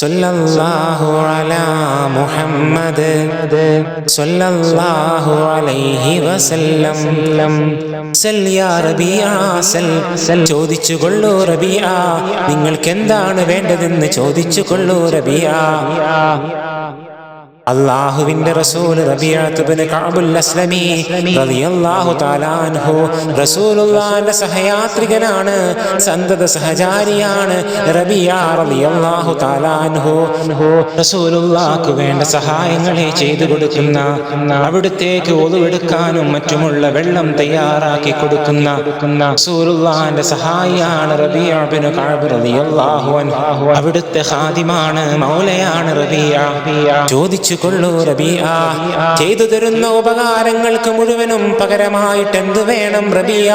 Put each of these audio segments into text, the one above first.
സല്ലല്ലാഹു അലാ മുഹമ്മദ് സല്ലല്ലാഹു അലൈഹി വസല്ലം. സൽ റബിയ സൽ. ചോദിച്ചു കൊള്ളൂ നിങ്ങൾക്ക് എന്താണ് വേണ്ടതെന്ന് ചോദിച്ചു കൊള്ളൂ അള്ളാഹുവിന്റെ റസൂൽ അസ്ലമി റളിയല്ലാഹു സഹയാത്രികനാണ് സന്തത സഹചാരിയാണ് റബിയ റളിയല്ലാഹു വേണ്ട സഹായങ്ങളെ ചെയ്തു കൊടുക്കുന്ന അവിടുത്തേക്ക് ഒതുവെടുക്കാനും മറ്റുമുള്ള വെള്ളം തയ്യാറാക്കി കൊടുക്കുന്ന റസൂലുള്ളാന്റെ സഹായിയാണ് റബിയ കഅബ് റളിയല്ലാഹു അൻഹു. അവിടുത്തെ ഖാദിമാണ് മൗലയാണ് റബിയ. ചോദിച്ചു കൊള്ളൂ റബിയ ചെയ്തു തരുന്ന ഉപകാരങ്ങൾക്ക് മുഴുവനും പകരമായിട്ട് എന്ത് വേണം റബിയ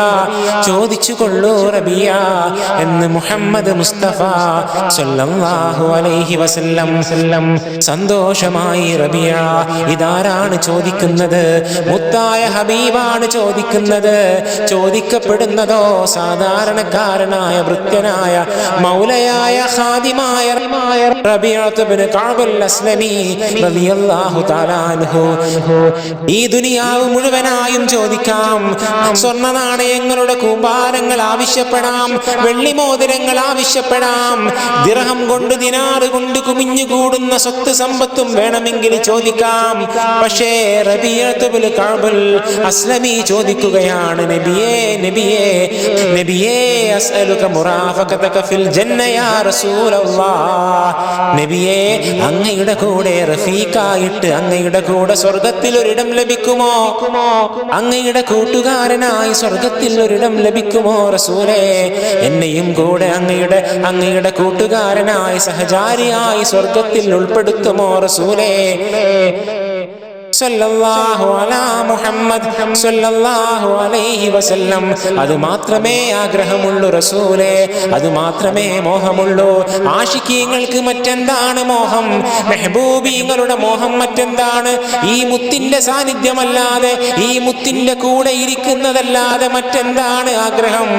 ചോദിച്ചു കൊള്ളൂ റബിയ എന്ന് മുഹമ്മദ് മുസ്തഫ സല്ലല്ലാഹു അലൈഹി വസല്ലം സല്ലം സന്തോഷമായി റബിയ ഇതാരാണ് ചോദിക്കുന്നത്? മുത്തായ ഹബീബാണ് ചോദിക്കുന്നത്. ചോദിക്കപ്പെടുന്നതോ സാധാരണക്കാരനായ വൃത്യനായ മൗലയായ ഹാദിമായ അസ്ലമി റളിയല്ലാഹു തആല അൻഹു. ഈ ദുനിയാവ് മുഴുവനായും ചോദിക്കാം. സ്വർണ നാണയങ്ങളുടെ കൂമ്പാരങ്ങൾ ആവശ്യപ്പെടാം. വെള്ളിമോതിരങ്ങൾ ആവശ്യപ്പെടാം. ദിർഹം കൊണ്ട് ദിനാറ് കൊണ്ട് കുമിഞ്ഞു കൂടുന്ന സ്വത്ത് സമ്പത്തും വേണമെങ്കിൽ ചോദിക്കാം. പക്ഷേ റബിയത്തുൽ കഅബുൽ അസ്ലമി ചോദിക്കുകയാണ് നബിയേ നബിയേ നബിയേ അസ്അലുക മുറാഫഖതക ഫിൽ ജന്ന യാ റസൂലല്ലാഹ് നബിയേ അങ്ങയുടെ കൂടെ റഫീഖായിട്ട് അങ്ങയുടെ കൂടെ സ്വർഗത്തിൽ ഒരിടം ലഭിക്കുമോ? അങ്ങയുടെ കൂട്ടുകാരനായി സ്വർഗത്തിൽ ഒരിടം ലഭിക്കുമോ റസൂലേ? എന്നെയും കൂടെ അങ്ങയുടെ അങ്ങയുടെ കൂട്ടുകാരനായി സഹചാരിയായി സ്വർഗത്തിൽ ഉൾപ്പെടുത്തുമോ റസൂലേ? അത് മാത്രമേ ആഗ്രഹമുള്ളൂ റസൂലേ അത് മാത്രമേ മോഹമുള്ളൂ. ആഷിക്കീങ്ങൾക്ക് മറ്റെന്താണ് മോഹം? മെഹബൂബീങ്ങളുടെ മോഹം മറ്റെന്താണ്? ഈ മുത്തിന്റെ സാന്നിധ്യമല്ലാതെ ഈ മുത്തിന്റെ കൂടെ ഇരിക്കുന്നതല്ലാതെ മറ്റെന്താണ് ആഗ്രഹം?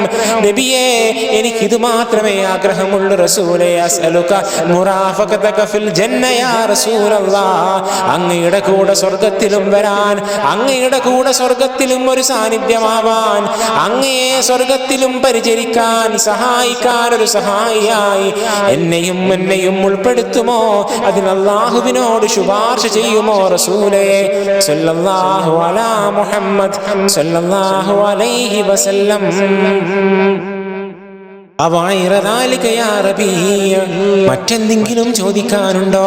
നബിയേ എനിക്കിത് മാത്രമേ ആഗ്രഹമുള്ളൂ റസൂലേ. അസ്അലുക മുറാഫഖതക ഫിൽ ജന്ന യാ റസൂലല്ലാഹ് അങ്ങയുടെ കൂടെ സ്വർഗത്തിലും വരാൻ അങ്ങയുടെ കൂടെ സ്വർഗത്തിലും ഒരു സാന്നിധ്യമാവാൻ അങ്ങയെ സ്വർഗത്തിലും പരിചരിക്കാൻ സഹായിക്കാൻ ഒരു സഹായിയായി. എന്നെയും എന്നെയും ഉൾപ്പെടുത്തുമോ? അതിന് അള്ളാഹുവിനോട് ശുപാർശ ചെയ്യുമോ റസൂലേ? സല്ലല്ലാഹു അലാ മുഹമ്മദ് സല്ലല്ലാഹു അലൈഹി വസല്ലം. മറ്റെന്തെങ്കിലും ചോദിക്കാനുണ്ടോ?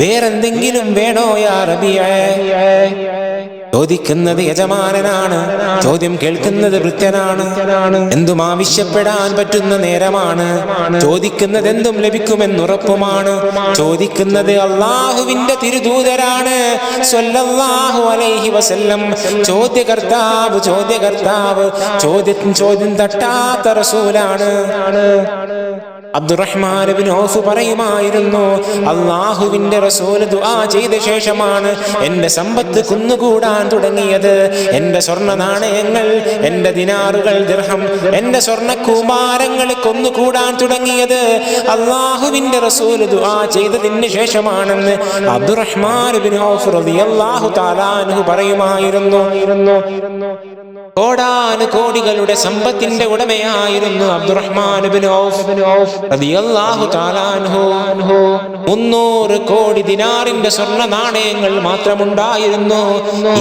വേറെന്തെങ്കിലും വേണോ യാ റബിയേ? ചോദിക്കുന്നത് യജമാനനാണ് ചോദ്യം കേൾക്കുന്നത് വൃത്യനാണ് എന്തും ആവശ്യപ്പെടാൻ പറ്റുന്ന നേരമാണ്. ചോദിക്കുന്നത് എന്തും ലഭിക്കുമെന്നുറപ്പുമാണ്. ചോദിക്കുന്നത് അള്ളാഹുവിന്റെ തിരുദൂതരാണ്. അലൈഹി വസല്ലം. ചോദ്യകർത്താവ് ചോദ്യകർത്താവ്. ചോദ്യം ചോദ്യം തട്ടാത്ത റസൂലാണ്. അബ്ദുറഹ്മാൻ ഔഫ് പറയുമായിരുന്നു അള്ളാഹുവിന്റെ റസൂൽ ദുആ ചെയ്ത ശേഷമാണ് എന്റെ സമ്പത്ത് കുന്നുകൂടാൻ തുടങ്ങിയത്. എന്റെ സ്വർണ നാണയങ്ങൾ എന്റെ ദിനാറുകൾ ദിർഹം എന്റെ സ്വർണ കുമാരങ്ങൾ കൊന്നുകൂടാൻ തുടങ്ങിയത് അള്ളാഹുവിന്റെ റസൂൽ ദുആ ചെയ്തതിന് ശേഷമാണെന്ന് അബ്ദുറഹ്മാൻ ഔഫ് റളിയല്ലാഹു തആല അൻഹു പറയുമായിരുന്നു. കോടാനു കോടികളുടെ സമ്പത്തിന്റെ ഉടമയായിരുന്നു അബ്ദുറഹ്മാൻ മുന്നൂറ് കോടി ദിനാറിന്റെ സ്വർണ നാണയങ്ങൾ മാത്രമുണ്ടായിരുന്നു.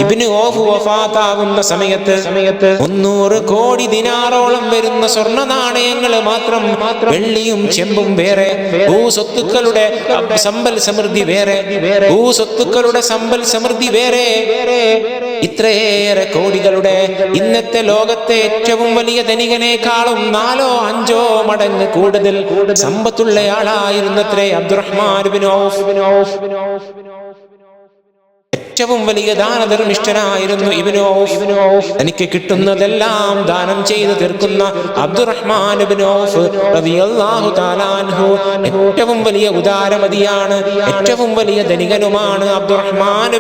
ഇബ്നു ഔഫ് വഫാത്താവുന്ന സമയത്ത് സമയത്ത് മുന്നൂറ് കോടി ദിനാറോളം വരുന്ന സ്വർണ നാണയങ്ങൾ മാത്രം വെള്ളിയും ചെമ്പും വേറെ ഭൂസ്വത്തുക്കളുടെ സമ്പൽ സമൃദ്ധി വേറെ ഭൂസ്വത്തുക്കളുടെ സമ്പൽ സമൃദ്ധി വേറെ. ഇത്രയേറെ കോടികളുടെ ഇന്നത്തെ ലോകത്തെ ഏറ്റവും വലിയ ധനികനേക്കാളും നാലോ അഞ്ചോ മടങ്ങ് കൂടുതൽ സമ്പത്തുള്ളയാളായിരുന്നത്രേ അബ്ദുറഹ്മാൻ ഔഫ്. ഏറ്റവും വലിയ ദാനധർമ്മിഷ്ഠനായിരുന്നു ഇവനോ ഔഫ്. തനിക്ക് കിട്ടുന്നതെല്ലാം ദാനം ചെയ്തു തീർക്കുന്ന അബ്ദുറഹ്മാൻ ഏറ്റവും വലിയ ഉദാരമതിയാണ് ഏറ്റവും വലിയ ധനികനുമാണ് അബ്ദുറഹ്മാൻ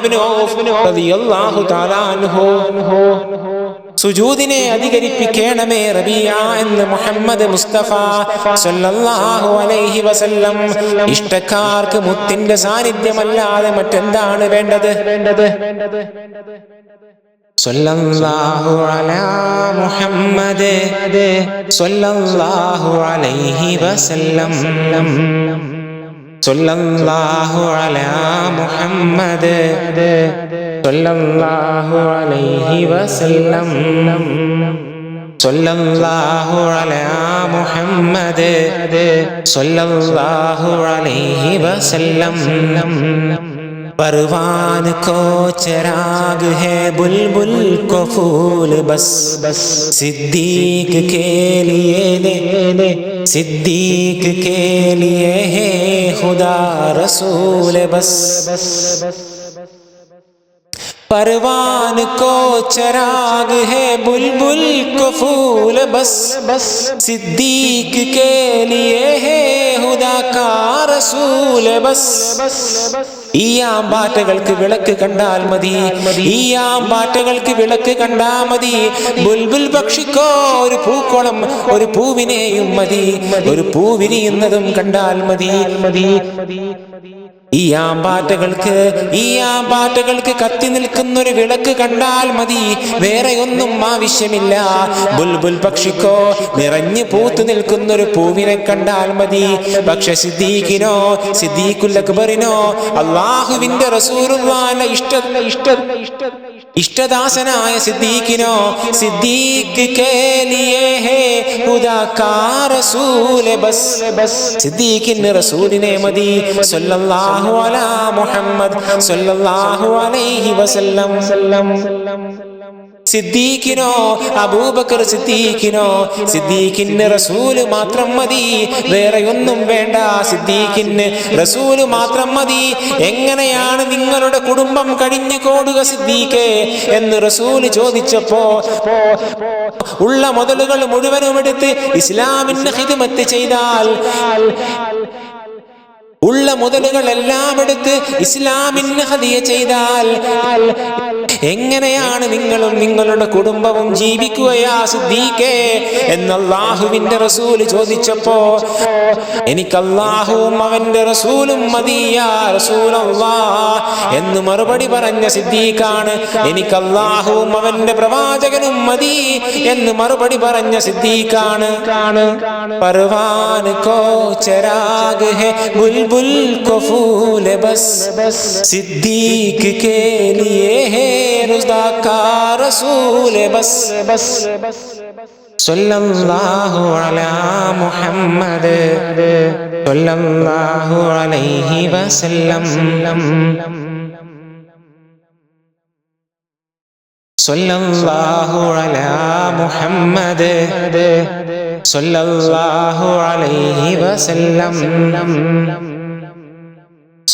സുജൂദിനെ അധികരിപ്പിക്കണമേ റബിയ എന്ന് മുഹമ്മദ് മുസ്തഫ സല്ലല്ലാഹു അലൈഹി വസല്ലം. ഇഷ്ടക്കാർക്ക് മുത്തിന്റെ സാന്നിധ്യമല്ലാതെ മറ്റെന്താണ് വേണ്ടത്? സല്ലല്ലാഹു അലാ മുഹമ്മദ് സല്ലല്ലാഹു അലൈഹി വസല്ലം. സല്ലല്ലാഹു അലാ മുഹമ്മദ് സല്ലല്ലാഹു അലൈഹി വസല്ലം സല്ലല്ലാഹു അലാ മുഹമ്മദ് സല്ലല്ലാഹു അലൈഹി വസല്ലം परवान को चराग है बुलबुल को फूल बस बस सिद्दीक के लिए ले सिद्दीक के लिए है खुदा रसूल बस बस परवान को चराग है बुलबुल को फूल बस बस सिद्दीक के लिए है हुदा का रसूल बस बस ഈ ആമ്പാറ്റകൾക്ക് വിളക്ക് കണ്ടാൽ മതി ഈ ആമ്പാറ്റകൾക്ക് വിളക്ക് കണ്ടാ മതി ബുൽബുൽ പക്ഷിക്കോ ഒരു പൂക്കോളം ഒരു പൂവിനെയും മതി ഒരു പൂ വിരിയുന്നതും കണ്ടാൽ മതി മതി ഈ ആമ്പാറ്റകൾക്ക് ഈ ആമ്പാറ്റകൾക്ക് കത്തി നിൽക്കുന്ന ഒരു വിളക്ക് കണ്ടാൽ മതി. വേറെ ഒന്നും ആവശ്യമില്ല. ബുൽബുൽ പക്ഷിക്കോ നിറഞ്ഞു പൂത്തു നിൽക്കുന്ന ഒരു പൂവിനെ കണ്ടാൽ മതി. പക്ഷെ സിദ്ദീഖിനോ സിദ്ദീഖുൽ അക്ബറിനോ അള്ളാഹുവിന്റെ റസൂറുവാന ഇഷ്ട ഇഷ്ട ഇഷ്ടദാസനായ സിദ്ദീഖിനോ സിദ്ദീഖ് കേ ഹേ ഖുദാ കാ റസൂൽ ബസ് ബസ് സിദ്ദീഖിന് റസൂലിനെ മതി. സല്ലല്ലാഹു അലാ മുഹമ്മദ് സല്ലല്ലാഹു അലൈഹി വസല്ലം. സല്ലം സിദ്ദീഖിനോ അബൂബക്കർ സിദ്ദീഖിനോ സിദ്ദീഖിന് റസൂൽ മാത്രം മതി വേറെ ഒന്നും വേണ്ട. സിദ്ദീഖിന് റസൂൽ മാത്രം മതി. എങ്ങനെയാണ് നിങ്ങളുടെ കുടുംബം കഴിഞ്ഞു കോടുക സിദ്ദീഖേ എന്ന് റസൂൽ ചോദിച്ചപ്പോ ഉള്ള മുതലുകൾ മുഴുവനും എടുത്ത് ഇസ്ലാമിന് ഹിതുമത്ത് ചെയ്താൽ ഉള്ള മുതലുകൾ എല്ലാം എടുത്ത് ഇസ്ലാമിന് ഹതിയ ചെയ്താൽ എങ്ങനെയാണ് നിങ്ങളും നിങ്ങളുടെ കുടുംബവും ജീവിക്കുകയാ സിദ്ദീഖേ? എന്ന് അള്ളാഹുവിന്റെ റസൂൽ ചോദിച്ചപ്പോ എനിക്ക് അള്ളാഹുവും അവന്റെ റസൂലും മതിയാ റസൂലല്ലാ എന്ന് മറുപടി പറഞ്ഞ സിദ്ദീഖാണ് എനിക്ക് അള്ളാഹുവും അവന്റെ പ്രവാചകനും മതി എന്ന് മറുപടി പറഞ്ഞ സിദ്ദീഖാണ്. പർവാൻ കോ ചരാഗ് ഹെ बुलबुल को फूल बस बस सिद्दीक के लिए है रुदा का रसूल बस बस सल्लल्लाहु अला मुहम्मद सल्लल्लाहु अलैहि वसल्लम सल्लल्लाहु अला मुहम्मद സല്ലല്ലാഹു അലൈഹി വസല്ലം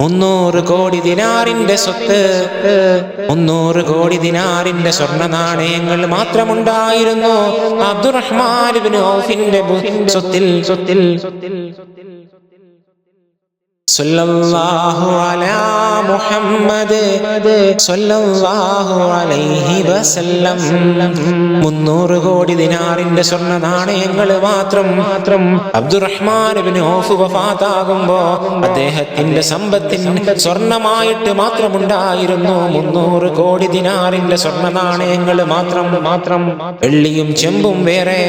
മുന്നൂറ് കോടി ദിനാറിന്റെ സ്വത്ത്. മുന്നൂറ് കോടി ദിനാറിന്റെ സ്വർണ നാണയങ്ങൾ മാത്രമുണ്ടായിരുന്നു. അബ്ദുറഹ്മാൻ ഔഫിന്റെ സ്വത്തിൽ സ്വത്തിൽ സല്ലല്ലാഹു അലാ മുഹമ്മദ് സല്ലല്ലാഹു അലൈഹി വസല്ലം. മുന്നൂറ് കോടി ദിനാറിന്റെ സ്വർണ നാണയങ്ങൾ മാത്രം മാത്രം അബ്ദുറഹ്മാൻ ഇബ്നു ഔഫ് വഫാത്താകുമ്പോ അദ്ദേഹത്തിന്റെ സമ്പത്തിന് സ്വർണമായിട്ട് മാത്രമുണ്ടായിരുന്നു. മുന്നൂറ് കോടി ദിനാറിന്റെ സ്വർണ നാണയങ്ങൾ മാത്രം മാത്രം വെള്ളിയും ചെമ്പും വേറെ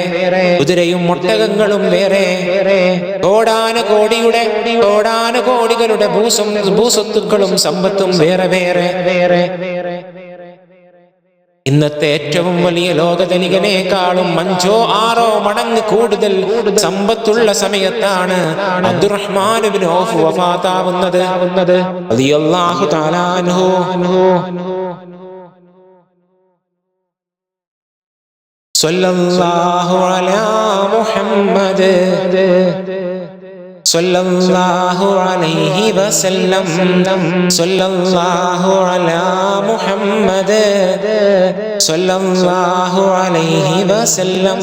കുതിരയും ഒട്ടകങ്ങളും വേറെ. കോടാന കോടിയുടെ കോടാന കോടികളുടെ ഭൂസം ഭൂസ്വത്തുക്കളും സമ്പത്തും വേറെ വേറെ വേറെ. ഇന്നത്തെ ഏറ്റവും വലിയ ലോകധനികനേക്കാളും അഞ്ചോ ആറോ മടങ്ങ് കൂടുതൽ സമ്പത്തുള്ള സമയത്താണ് അബ്ദുറഹ്മാൻ ഓഫ് വഫാത്താവുന്നത്. സല്ലല്ലാഹു അലാ മുഹമ്മദ്. സല്ലല്ലാഹു അലൈഹി വസല്ലം സല്ലല്ലാഹു അലാ മുഹമ്മദ് സല്ലല്ലാഹു അലൈഹി വസല്ലം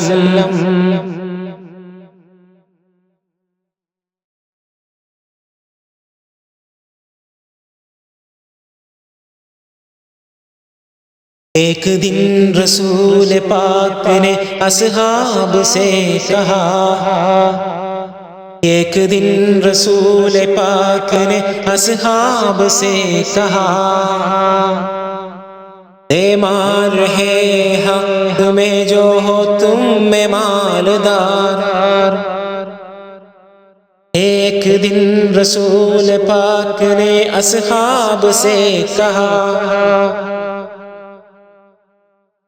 एक दिन रसूल पाक ने असहाब से कहा एक दिन रसूल पाक ने असहाब से कहा दे मार रहे हक में जो हो तुम में मालदार एक दिन रसूल पाक ने असहाब से कहा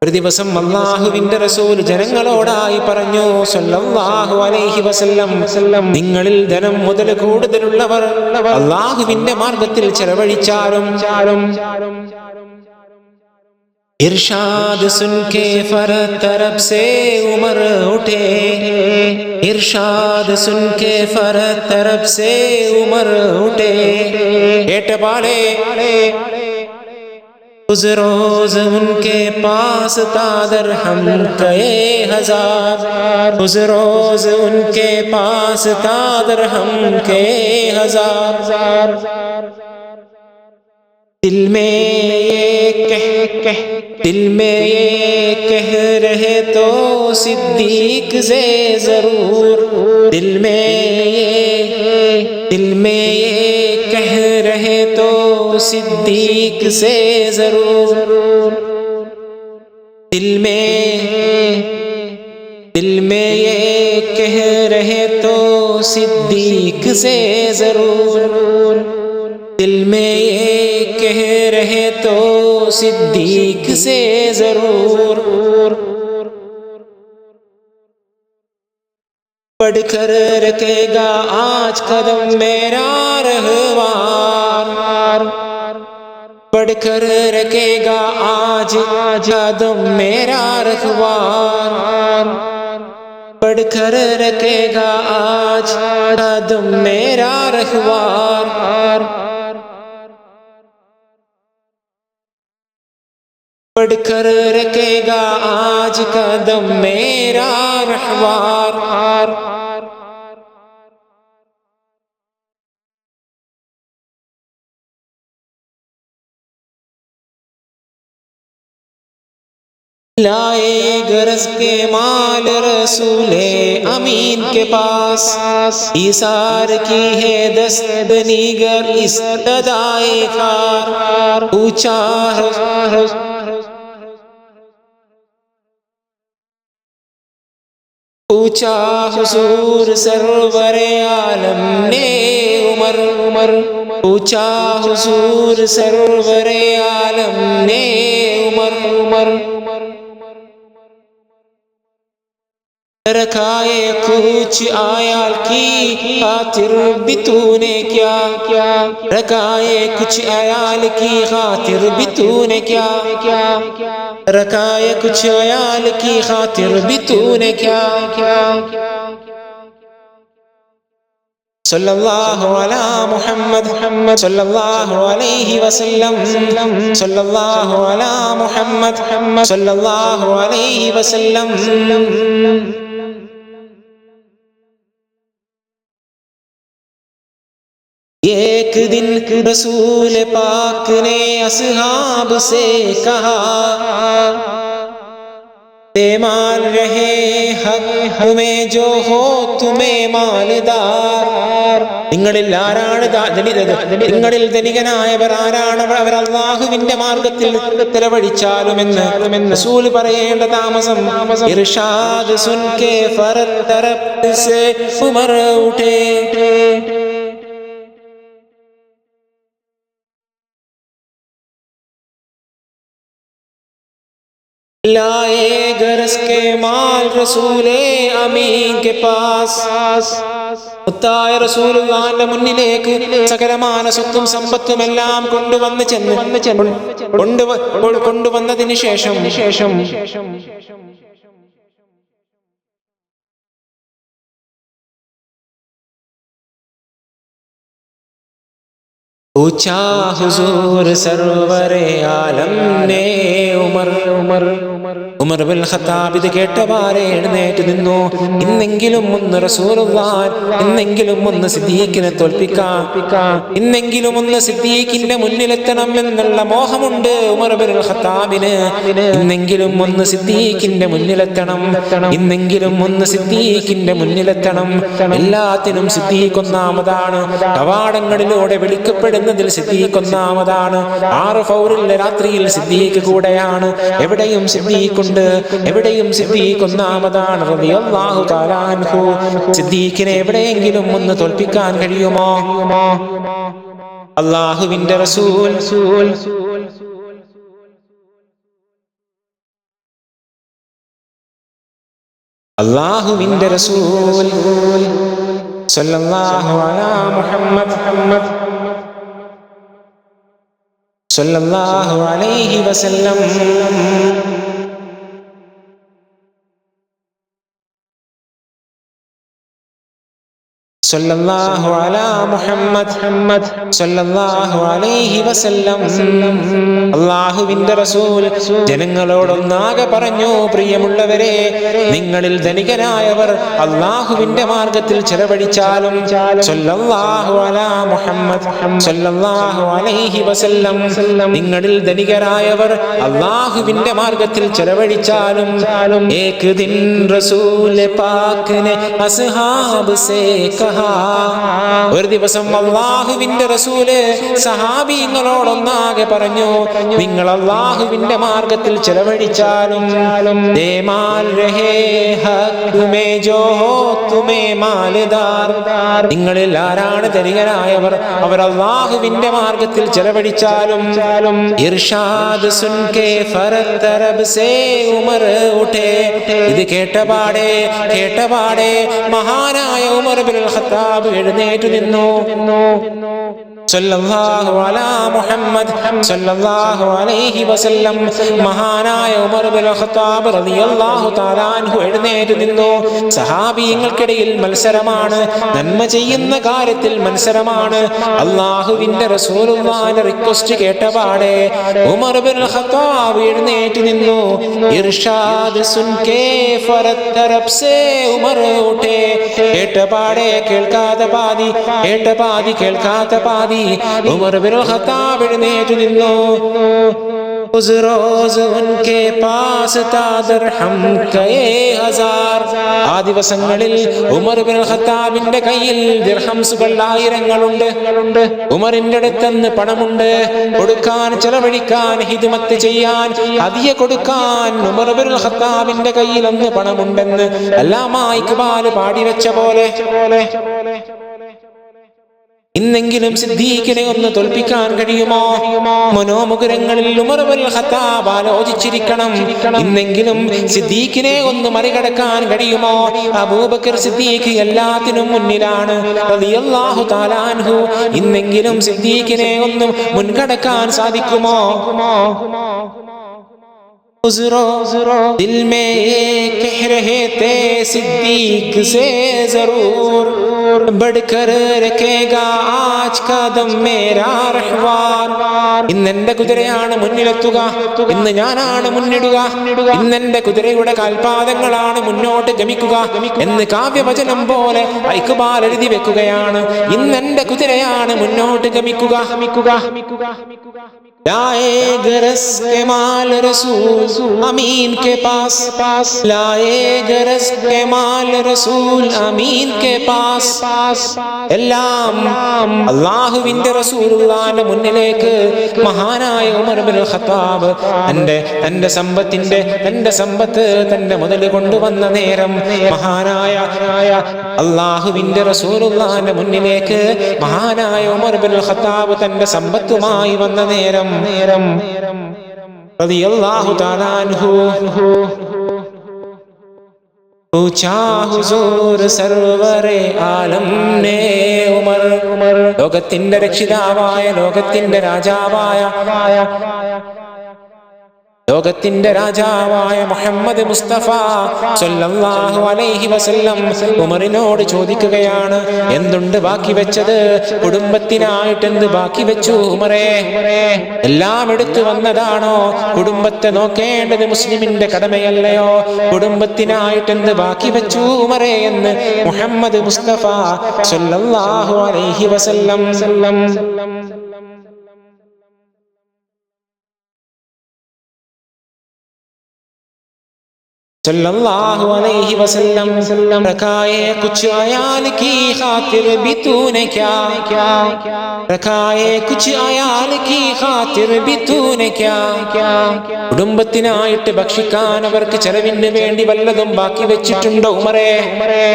ഒരു ദിവസം അള്ളാഹുവിന്റെ റസൂൽ ജനങ്ങളോടായി പറഞ്ഞു സല്ലല്ലാഹു അലൈഹി വസല്ലം നിങ്ങളിൽ ധനം മുതൽ കൂടുതലുള്ളവർ അള്ളാഹുവിന്റെ മാർഗത്തിൽ ചെലവഴിച്ചാലും ചാലും इरशाद सुन के फर तरफ से उमर उठे इरशाद सुन के फर तरफ से उमर उठे روز روز ان کے پاس تادر ہم کئے ہزار۔ روز روز ان کے پاس تادر ہم کئے ہزار۔ دل میں یہ کہہ کہہ دل میں یہ کہہ رہے تو صدیق سے ضرور۔ دل میں یہ، دل میں یہ صدیق سے ضرور۔ دل میں دل میں یہ کہہ رہے تو صدیق سے ضرور۔ دل میں یہ کہہ رہے تو صدیق سے ضرور۔ پڑھ کر رکھے گا آج قدم میرا۔ पढ़कर रखेगा आज आज कदम मेरा रखवार पढ़कर रखेगा आज कदम मेरा रखवार पढ़कर रखेगा आज कदम मेरा रहवार لائے گرز کے مال رسول امین کے پاس۔ ایسار کی ہے دست نیگر استدائے خار اونچا اونچا حضور سرور عالم نے عمر۔ عمر اونچا حضور سرور عالم نے عمر عمر۔ रखाए कुछ आयाल की खातिर भी तूने क्या क्या रखाए कुछ आयाल की खातिर भी तूने क्या क्या रखाए कुछ आयाल की खातिर भी तूने क्या क्या सल्लल्लाहु अला मुहम्मद मुहम्मद सल्लल्लाहु अलैहि वसल्लम सल्लल्लाहु अला मुहम्मद मुहम्मद सल्लल्लाहु अलैहि वसल्लम एक दिन रसूल पाक ने असहाब से कहा माल रहे हक हमें जो हो तुम्हें മാലിദാർ നിങ്ങളിൽ ആരാണ് ദാ- ധനികത് നിങ്ങളിൽ ധനികനായവർ ആരാണ് അവർ അവർ അള്ളാഹുവിന്റെ മാർഗത്തിൽ ചെലവഴിച്ചാലുമെന്ന് റസൂൽ പറയേണ്ട താമസം ഇർഷാദ് സുൻ കെ ഫറത് തരഫ് സെ ഉമർ ഉഠേ लाए गरस के माल रसूले अमीन के पास മുത്തായ റസൂലുള്ളാന്റെ മുന്നിലേക്ക് സകലമാന സ്വത്തും സമ്പത്തും എല്ലാം കൊണ്ടുവന്ന് ചെന്ന് കൊണ്ടുവ കൊണ്ടുവന്നതിന് ശേഷം ശേഷം ऊंचा हुजूर सरवरे आलम ने उमर उमर ഉമർ ബിൻ ഖത്താബ് ഇത് കേട്ടവാറെ എഴുന്നേറ്റ് നിന്നു. ഇന്നെങ്കിലും ഒന്ന് റസൂലുള്ളാൻ ഇന്നെങ്കിലും ഒന്ന് സിദ്ദീഖിനെ തോൽപ്പിക്കാം. ഇന്നെങ്കിലും ഒന്ന് സിദ്ദീഖിന്റെ മുന്നിലെത്തണം എന്നുള്ള മോഹമുണ്ട് ഉമർ ബിൻ ഖത്താബിന്. ഇന്നെങ്കിലും ഒന്ന് സിദ്ദീഖിന്റെ മുന്നിലെത്തണം. ഇന്നെങ്കിലും ഒന്ന് സിദ്ദീഖിന്റെ മുന്നിലെത്തണം. എല്ലാത്തിനും സിദ്ദീഖ് ഒന്നാമതാണ്. കവാടങ്ങളിലൂടെ വിളിക്കപ്പെടുന്നതിൽ സിദ്ദീഖ് ഒന്നാമതാണ്. ആറ് ഫൗറിലെ രാത്രിയിൽ സിദ്ദീഖ് കൂടെയാണ്. എവിടെയും സിദ്ദീഖ് ഉണ്ട് എവിടെയും സിദ്ദീഖ് ഒന്നാമതാണ് സിദ്ദീഖിനെ എവിടെയെങ്കിലും ഒന്ന് തോൽപ്പിക്കാൻ കഴിയുമോ? അള്ളാഹുവിന്റെ റസൂൽ. അള്ളാഹുവിന്റെ റസൂൽ. അലാ മുഹമ്മദ്. മുഹമ്മദ് അലൈഹി വസല്ലം. സല്ലല്ലാഹു അലാ മുഹമ്മദ് സല്ലല്ലാഹു അലൈഹി വസല്ലം. അല്ലാഹുവിന്റെ റസൂൽ ജനങ്ങളോടൊന്നാകെ പറഞ്ഞു പ്രിയമുള്ളവരെ നിങ്ങളിൽ ധനികനായവർ അല്ലാഹുവിന്റെ മാർഗത്തിൽ ചെലവഴിച്ചാലും സല്ലല്ലാഹു അലാ മുഹമ്മദ് സല്ലല്ലാഹു അലൈഹി വസല്ലം. നിങ്ങളിൽ ധനികരായവർ അല്ലാഹുവിന്റെ മാർഗത്തിൽ ചെലവഴിച്ചാലും ഏക് ദിൻ റസൂൽ പാക് അസ്ഹാബ് സേ ഒരു ദിവസം അള്ളാഹുവിന്റെ റസൂൽ സഹാബിങ്ങളോടൊന്നാകെ പറഞ്ഞു നിങ്ങൾ അള്ളാഹുവിന്റെ മാർഗത്തിൽ ചെലവഴിച്ചാലും നിങ്ങളിൽ ആരാണ് ധനികരായവർ അവർ അള്ളാഹുവിന്റെ മാർഗത്തിൽ ചെലവഴിച്ചാലും ഇത് കേട്ടപാടെ കേട്ടപാടെ മഹാനായ ഉമർ ബിൻ ഖത്താബ് എഴുന്നേറ്റ് നിന്നു. മഹാനായ ഉമർ ഖത്താബ് റളിയല്ലാഹു എഴുന്നേറ്റ് നിന്നു. സഹാബിയങ്ങൾക്കിടയിൽ മത്സരമാണ്. നന്മ ചെയ്യുന്ന കാര്യത്തിൽ മത്സരമാണ്. അള്ളാഹുവിന്റെ റിക്വസ്റ്റ് കേട്ടപാടെ ഉമർ ബിൻ ഖത്താബ് എഴുന്നേറ്റ് നിന്നു. കേ സേ ഉമർ ഉഠേ കേട്ടപാടെ കേൾക്കാത്ത പാതി കേട്ട കേൾക്കാത്ത പാതി. ഉമർ ബിൻ ഖത്താബ് എഴുന്നേറ്റു നിന്നു. उस रोज उनके पास ഹസാർ. ആ ദിവസങ്ങളിൽ ഉമർ ബിൻ ഖത്താബിന്റെ കയ്യിൽ ദിർഹംസുകൾ ആയിരങ്ങളുണ്ട്. ഉമറിന്റെ അടുത്തെന്ന് പണമുണ്ട്. കൊടുക്കാൻ ചെലവഴിക്കാൻ ഹിതുമത്ത് ചെയ്യാൻ അതിയെ കൊടുക്കാൻ ഉമർ ബിൻ ഖത്താബിന്റെ കയ്യിൽ അന്ന് പണമുണ്ടെന്ന് അല്ലാമായി ഇക്ബാൽ പാടിവെച്ച പോലെ. ഇന്നെങ്കിലും സിദ്ദീഖിനെ ഒന്ന് തോൽപ്പിക്കാൻ കഴിയുമോ? മനോമുകുരങ്ങളിൽ ഉമർവൽ ആലോചിച്ചിരിക്കണം. ഇന്നെങ്കിലും സിദ്ദീഖിനെ ഒന്ന് മറികടക്കാൻ കഴിയുമോ? അബൂബക്കർ സിദ്ദീഖ് എല്ലാത്തിനും മുന്നിലാണ്. റളിയല്ലാഹു ഇന്നെങ്കിലും സിദ്ദീഖിനെ ഒന്ന് മുൻകടക്കാൻ സാധിക്കുമോ? दिल में ये कह रहे थे सिद्दीक से जरूर बढ़कर रखेगा आज कदम मेरा रहवार ഇന്ന് എന്റെ കുതിരയാണ് മുന്നിലെത്തുക ഇന്ന് ഞാനാണ് മുന്നിടുക ഇന്ന് എന്റെ കുതിരയുടെ കാൽപാദങ്ങളാണ് മുന്നോട്ട് ഗമിക്കുക എന്ന് കാവ്യവചനം പോലെ ഐക്കുബാൽ എഴുതി വെക്കുകയാണ് ഇന്ന് എന്റെ കുതിരയാണ് മുന്നോട്ട് ഗമിക്കുക ഗമിക്കുക लाए गरस के माल रसूल अमीन के पास पास लाए गरस के माल रसूल अमीन के पास पास എല്ലാം അള്ളാഹുവിന്റെ റസൂലുള്ളാന്റെ മുന്നിലേക്ക് മഹാനായ ഉമർ ബിൻ ഖത്താബ് തന്റെ തന്റെ സമ്പത്തിന്റെ തന്റെ സമ്പത്ത് തന്റെ മുതൽ കൊണ്ടുവന്ന നേരം മഹാനായ അള്ളാഹുവിന്റെ റസൂലുള്ളാന്റെ മുന്നിലേക്ക് മഹാനായ ഉമർ ബിൻ ഖത്താബ് തന്റെ സമ്പത്തുമായി വന്ന നേരം നേരം. റളിയല്ലാഹു സർവരെ ആലം ഉമർ. ലോകത്തിന്റെ രക്ഷിതാവായ ലോകത്തിന്റെ രാജാവായ ലോകത്തിന്റെ രാജാവായ മുഹമ്മദ് മുസ്തഫ സല്ലല്ലാഹു അലൈഹി വസല്ലം ഉമറിനോട് ചോദിക്കുകയാണ് എന്തുണ്ട് ബാക്കി വെച്ചത്? കുടുംബത്തിനായിട്ട് എന്ത് ബാക്കി വെച്ചു ഉമറേ? എല്ലാം എടുത്തു വന്നതാണോ? കുടുംബത്തെ നോക്കേണ്ടത് മുസ്ലിമിന്റെ കടമയല്ലയോ? കുടുംബത്തിനായിട്ട് എന്ത് ബാക്കി വെച്ചു ഉമറേ? എന്ന് മുഹമ്മദ് മുസ്തഫ സല്ലല്ലാഹു അലൈഹി വസല്ലം സല്ലല്ലാഹു അലൈഹി വസല്ലം റഖായെ കുച്ച് അയാൽ കി ഖാതിർ ബി തൂനെ ക്യാ റഖായെ കുച്ച് അയാൽ കി ഖാതിർ ബി തൂനെ ക്യാ കുടുംബത്തിനായിട്ട് ഭക്ഷിക്കാൻ അവർക്ക് ചെലവിന് വേണ്ടി വല്ലതും ബാക്കി വെച്ചിട്ടുണ്ടോ ഉമറേ? ഉമറേ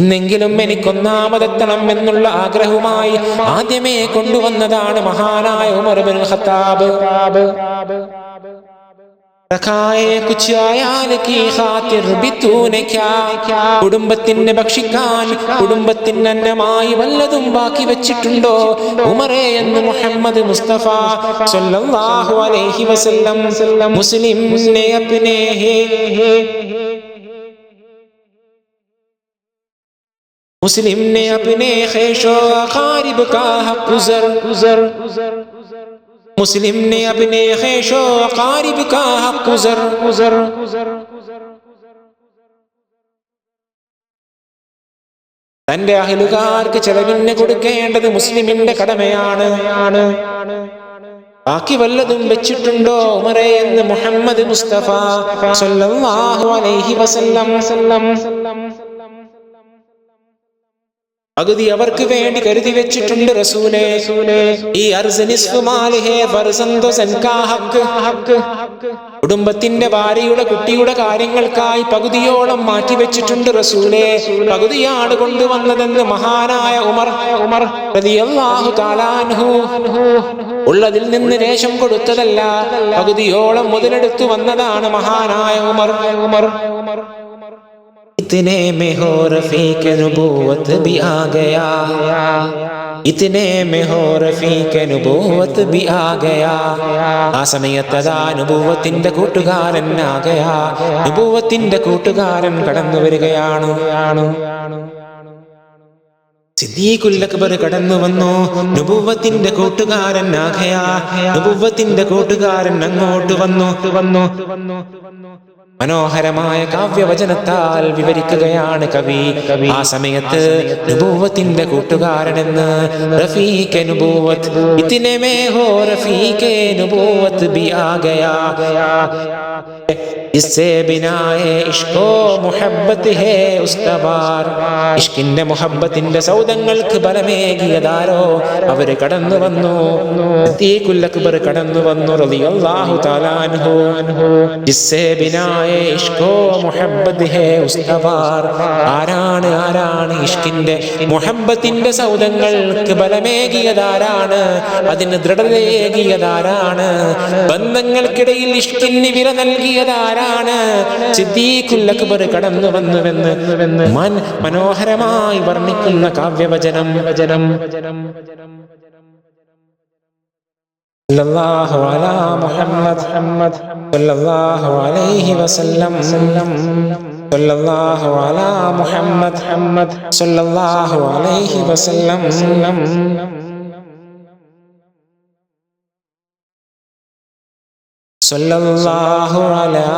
ഇന്നെങ്കിലും എനിക്കൊന്നാമതെത്തണം എന്നുള്ള ആഗ്രഹവുമായി ആദ്യമേ കൊണ്ടുവന്നതാണ് മഹാനായ ഉമർ ബിൻ ഖത്താബ്. കുടുംബത്തിന് ഭക്ഷിക്കാൻ കുടുംബത്തിന് അന്നമായി വല്ലതും ബാക്കി വെച്ചിട്ടുണ്ടോ ഉമറേ എന്ന് മുഹമ്മദ് മുസ്തഫ സല്ലല്ലാഹു അലൈഹി വസല്ലം മുസ്ലിം ने अपने मुस्लिम ने अपने खैशो अकारिब का हक गुजर गुजर गुजर मुस्लिम ने अपने खैशो अकारिब का हक गुजर गुजर गुजर തന്റെ അഹിലുകാർക്ക് ചെലവിന് കൊടുക്കേണ്ടത് മുസ്ലിമിന്റെ കടമയാണ് ബാക്കി വല്ലതും വെച്ചിട്ടുണ്ടോ ഉമറേ എന്ന് മുഹമ്മദ് മുസ്തഫ സല്ലല്ലാഹു അലൈഹി വസല്ലം സല്ലം പകുതി അവർക്ക് വേണ്ടി കരുതി വെച്ചിട്ടുണ്ട് റസൂലേ. ഈ കുടുംബത്തിന്റെ ഭാര്യയുടെ കുട്ടിയുടെ കാര്യങ്ങൾക്കായി പകുതിയോളം മാറ്റി വെച്ചിട്ടുണ്ട് റസൂലേ. പകുതിയാണ് കൊണ്ടുവന്നതെന്ന് മഹാനായ ഉമർ ഉമർ ഉള്ളതിൽ നിന്ന് രേഷം കൊടുത്തതല്ല പകുതിയോളം മുതലെടുത്തു വന്നതാണ് മഹാനായ ഉമർ ഉമർ ഉമർ. इतने में हो रफीक नबूवत भी आ गया ഇത്തിനെ മെഹോ റഫീക്ക് നുബൂവത്ത് ബി ആഗയാ ആ സമയത്തതാ നുബൂവത്തിന്റെ കൂട്ടുകാരൻ ആകയാ നുബൂവത്തിന്റെ കൂട്ടുകാരൻ കടന്നു വരികയാണ് സിദ്ദീഖുൽ കടന്നു വന്നു നുബുവത്തിന്റെ കൂട്ടുകാരൻ ആഖയാ നുബുവത്തിന്റെ കൂട്ടുകാരൻ അങ്ങോട്ട് വന്നു വന്നു മനോഹരമായ കാവ്യവചനത്താൽ വിവരിക്കുകയാണ് കവി. കവി ആ സമയത്ത് നുബൂവത്തിന്റെ കൂട്ടുകാരനെന്ന് റഫീഖെ നുബൂവത്ത് ഇതിനെ മേ ഹോ റഫീഖെ നുബൂവത്ത് ബി ആ ഗയാ इससे बिनाए इश्को മുഹബ്ബത്ത് ഹേ ഉസ്തവാർ ഇഷ്കിന്റെ മുഹബ്ബത്തിന്റെ സൗദങ്ങൾക്ക് ബലമേകിയതാരോ അവര് കടന്നു വന്നു അക്ബർ കടന്നു വന്നു റളിയല്ലാഹു തആലാൻഹു ജിസ്സേ ബിനായെ ഇഷ്കോ മുഹബ്ബത്ത് ഹേ ഉസ്തവാർ ആരാണ് ആരാണ് ഇഷ്കിന്റെ മുഹബ്ബത്തിന്റെ സൗദങ്ങൾക്ക് ബലമേകിയതാരാണ് അതിന് ദൃഢതയേകിയതാരാണ് ബന്ധങ്ങൾക്കിടയിൽ ഇഷ്കിന് വില നൽകിയതാരാണ് അക്ബർ കടന്നു വന്നുവെന്ന് മൻ മനോഹരമായി വർണിക്കുന്ന കാവ്യവചനം. വചനം മുഹമ്മദ് മുഹമ്മദ് മുഹമ്മദ് വസല്ലം. സല്ലല്ലാഹു അലാ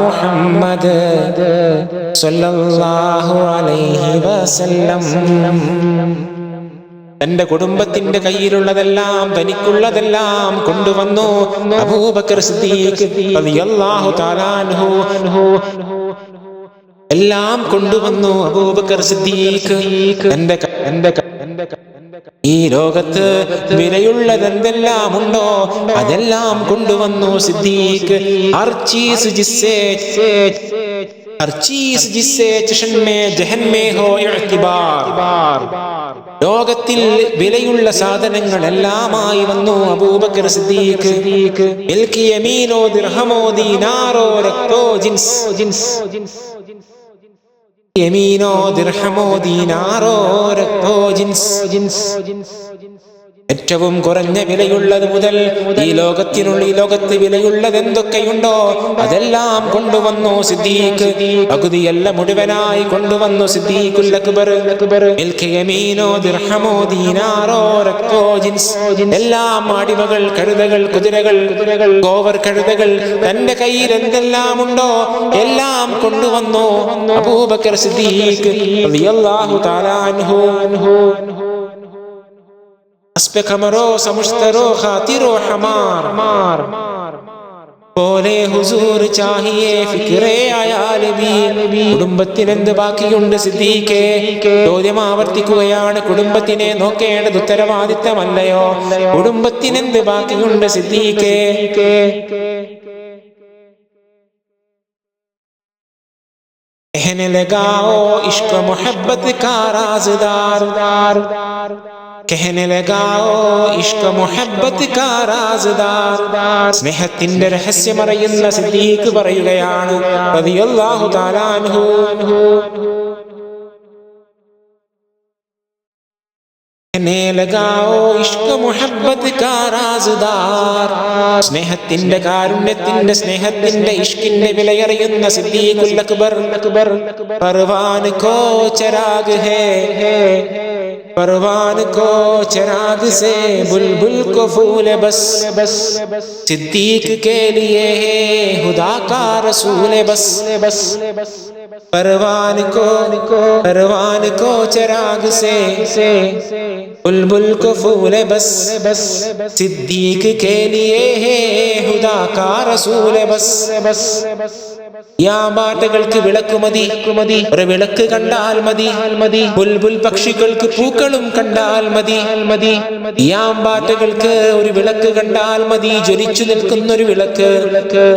മുഹമ്മദ് സല്ലല്ലാഹു അലൈഹി വസല്ലം. തന്റെ കുടുംബത്തിന്റെ കയ്യിലുള്ളതെല്ലാം തനിക്കുള്ളതെല്ലാം കൊണ്ടുവന്നു. അബൂബക്കർ സിദ്ദീഖ് റളിയല്ലാഹു തആല അൻഹു. എല്ലാം കൊണ്ടുവന്നു അബൂബക്കർ സിദ്ദീഖ്. എന്റെ എന്റെ എന്റെ ഈ ലോകത്ത് വിലയുള്ളതെന്തെല്ലാമുണ്ടോ അതെല്ലാം കൊണ്ടുവന്നു സിദ്ദീഖ്. അർച്ചീസ് ജിസ്സേ ഹോ ലോകത്തിൽ വിലയുള്ള സാധനങ്ങളെല്ലാമായി വന്നു അബൂബക്കർ സിദ്ദീഖ്. യമീനോ ദിർഹമോ രക്തോ ജിൻസ് ജിൻസ്. യമീനോ ദിർഹമോ ദീനാറോ രക്തോ ജിൻസ്. ജിൻസ് ഏറ്റവും കുറഞ്ഞ വിലയുള്ളത് മുതൽ ഈ ലോകത്തിനുള്ളിൽ ഈ ലോകത്ത് വിലയുള്ളത് എന്തൊക്കെയുണ്ടോ അതെല്ലാം കൊണ്ടുവന്നു സിദ്ദീഖ്. പകുതിയല്ല മുഴുവനായി കൊണ്ടുവന്നു സിദ്ദീഖുൽ അക്ബർ. മിൽക്ക് യമീനോ ദിർഹമോ ദീനാറോ റക്കോ ജിൻസ്. എല്ലാം അടിമകൾ കഴുതകൾ കുതിരകൾ കുതിരകൾ ഗോവർ കഴുതകൾ. തന്റെ കയ്യിൽ എന്തെല്ലാം ഉണ്ടോ എല്ലാം കൊണ്ടുവന്നു അബൂബക്കർ സിദ്ദീഖ് റളിയല്ലാഹു തആല അൻഹു അൻഹു. അസ്പെ ഖമറോ സമുഷ്തരോ ഖാതിറോ ഹമാർ മാർ പോലെ ഹുസൂർ ചാഹിയേ ഫിക്രേ കുടുംബത്തിനെന്ത് ബാക്കിയുണ്ട് സിദ്ദീഖേ? ചോദ്യം ആവർത്തിക്കുകയാണ് കുടുംബത്തിനെ നോക്കേണ്ടത് ഉത്തരവാദിത്തമല്ലയോ? കുടുംബത്തിനെന്ത് ബാക്കിയുണ്ട് സിദ്ദീഖേ? ലഗാവോ ഇഷ്ക മുഹബത്ത് കാ का राजदार कहने लगाओ ഇഷ്ക മുഹബ്ബത്ത് കാ റാസ്ദാർ സ്നേഹത്തിന്റെ രഹസ്യമറിയുന്ന സിദ്ദീഖ് പറയുകയാണ് റളിയല്ലാഹു തആല അൻഹു کہنے لگاؤ عشق محبت کا رازدار۔ سنہت تند സ്നേഹത്തിന്റെ تند سنہت تند عشق അക്ബർ പർവാൻ കോ صدیق الاکبر۔ پروان کو چراغ سے بلبل کو پھول بس۔ صدیق کے لیے خدا کا رسول بس۔ پروان کو چراغ سے बुलबुल को फूल बस बस सिद्दीक के लिए है खुदा का रसूल बस बस യാമാട്ടകൾക്ക് വിളക്ക് മതി. മതി ഒരു വിളക്ക് കണ്ടാൽ മതി. മതി ബുൽബുൽ പക്ഷികൾക്ക് പൂക്കളും കണ്ടാൽ മതി. മതി യാമ്പാറ്റകൾക്ക് ഒരു വിളക്ക് കണ്ടാൽ മതി. ജ്വലിച്ചു നിൽക്കുന്ന ഒരു വിളക്ക്.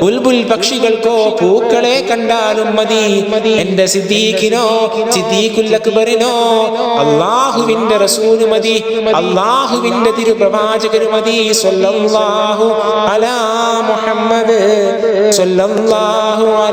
ബുൽബുൽ പക്ഷികൾക്കോ പൂക്കളെ കണ്ടാലും മതി. എന്റെ സിദ്ദീഖിനോ സിദ്ദീഖുൽ അള്ളാഹുവിന്റെ റസൂൽ മതി. അള്ളാഹുവിന്റെ തിരുപ്രവാചകരു മതി. സ്വല്ലാഹു അലാ മുഹമ്മദ്. സ്വല്ലല്ലാഹു